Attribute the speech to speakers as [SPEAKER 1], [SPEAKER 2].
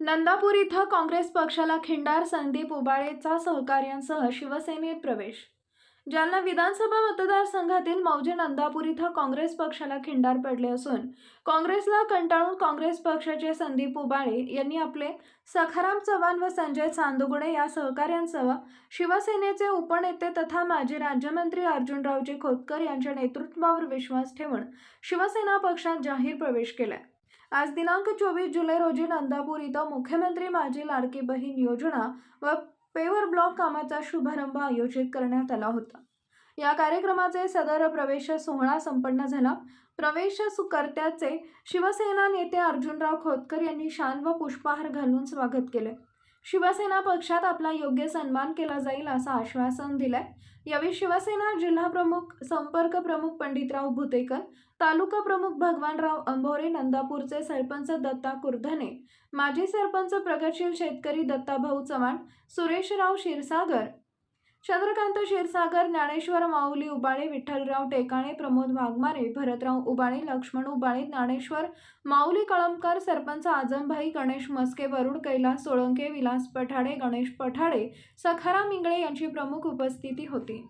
[SPEAKER 1] नंदापूर इथं काँग्रेस पक्षाला खिंडार संदीप उबाळेचा सहकार्यांसह शिवसेनेत प्रवेश. जालना विधानसभा मतदारसंघातील मौजे नंदापूर इथं काँग्रेस पक्षाला खिंडार पडले असून काँग्रेसला कंटाळून काँग्रेस पक्षाचे संदीप उबाळे यांनी आपले सखाराम चव्हाण व संजय चांदुगुडे या सहकाऱ्यांसह शिवसेनेचे उपनेते तथा माजी राज्यमंत्री अर्जुनरावजी खोतकर यांच्या नेतृत्वावर विश्वास ठेवून शिवसेना पक्षात जाहीर प्रवेश केलाय. आज दिनांक चोवीस जुलै रोजी नंदापूर इथं मुख्यमंत्री माझी लाडकी बहीण योजना व पेवर ब्लॉक कामाचा शुभारंभ आयोजित करण्यात आला होता. या कार्यक्रमाचे सदर प्रवेश सोहळा संपन्न झाला. प्रवेश सुकर्त्याचे शिवसेना नेते अर्जुनराव खोतकर यांनी शान व पुष्पहार घालून स्वागत केले. शिवसेना पक्षात आपला योग्य सन्मान केला जाईल असं आश्वासन दिलंय. यावेळी शिवसेना जिल्हा प्रमुख संपर्क प्रमुख पंडितराव भुतेकर तालुका प्रमुख भगवानराव अंभोरे नंदापूरचे सरपंच दत्ता कुर्धने माजी सरपंच प्रगतशील शेतकरी दत्ताभाऊ चव्हाण सुरेशराव क्षीरसागर चंद्रकांत क्षीरसागर ज्ञानेश्वर माऊली उबाळे विठ्ठलराव टेकाणे प्रमोद वाघमारे भरतराव उबाळे लक्ष्मण उबाळे ज्ञानेश्वर माऊली कळमकर सरपंच आजमभाई गणेश मस्के वरुड कैलास सोळंके विलास पठाडे गणेश पठाडे सखाराम इंगळे यांची प्रमुख उपस्थिती होती.